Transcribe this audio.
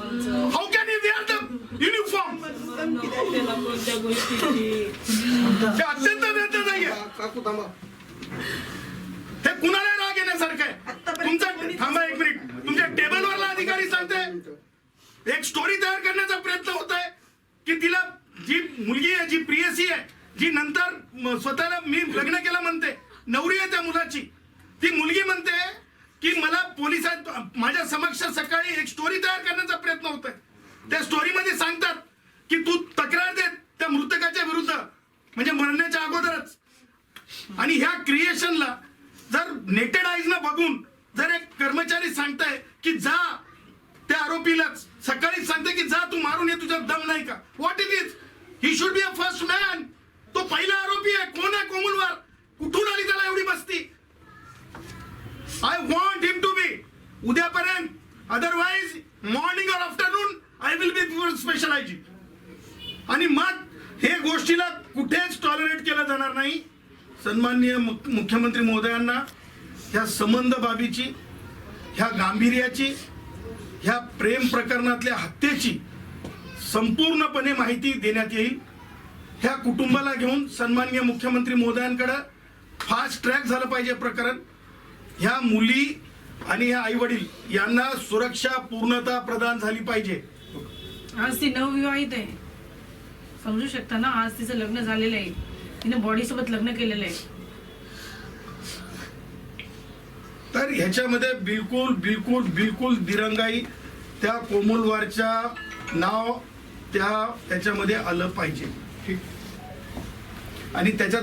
How can you wear the uniform ते अत्यंत व्यर्थ नाही हे कुणाला राग येण्यासारखं आहे? तुमचा थांबा एक मिनिट. तुमच्या टेबलवरला अधिकारी सांगते एक स्टोरी तयार करण्याचा प्रयत्न होत आहे की तिला जी मुलगी आहे जी प्रियसी आहे जी नंतर स्वतःला मी लग्न केलं म्हणते नवरी आहे त्या मुलाची. ती मुलगी माझ्या समक्ष सकाळी एक स्टोरी तयार करण्याचा प्रयत्न होत आहे त्या स्टोरीमध्ये सांगतात की तू तक्रार दे त्या मृतकाच्या विरुद्ध म्हणजे मरण्याच्या अगोदरच. आणि ह्या क्रिएशनला जर नेटेड आईज बघून जर एक कर्मचारी सांगताय की जा त्या आरोपीला सकाळी सांगते की जा तू मारून ये तुझ्यात दम नाही का? What it is he should be a first man otherwise morning और afternoon I will be special IG आणि मग हे गोष्टीला कुठेच टॉलरेट केलं जाणार नाही. सन्माननीय मुख्यमंत्री महोदयांना ह्या संबंध बाबीची ह्या गांभीर्याची ह्या प्रेम प्रकरणातल्या हत्येची संपूर्णपणे माहिती देण्यात येईल. ह्या कुटुंबाला घेऊन सन्माननीय मुख्यमंत्री महोदयांकडं फास्ट ट्रॅक झालं पाहिजे प्रकरण. ह्या मुली आणि ह्या आई वडील यांना सुरक्षा पूर्णता प्रदान झाली पाहिजे. आज ती नवविवाहित आहे. समजू शकता ना आज तिचं लग्न झालेलं आहे. तिने बॉडी सोबत लग्न केलेलं आहे. तर ह्याच्यामध्ये बिलकुल बिलकुल बिलकुल दिरंगाई त्या कोमुलवारच्या नाव त्या त्याच्यामध्ये आलं पाहिजे. ठीक? आणि त्याच्यात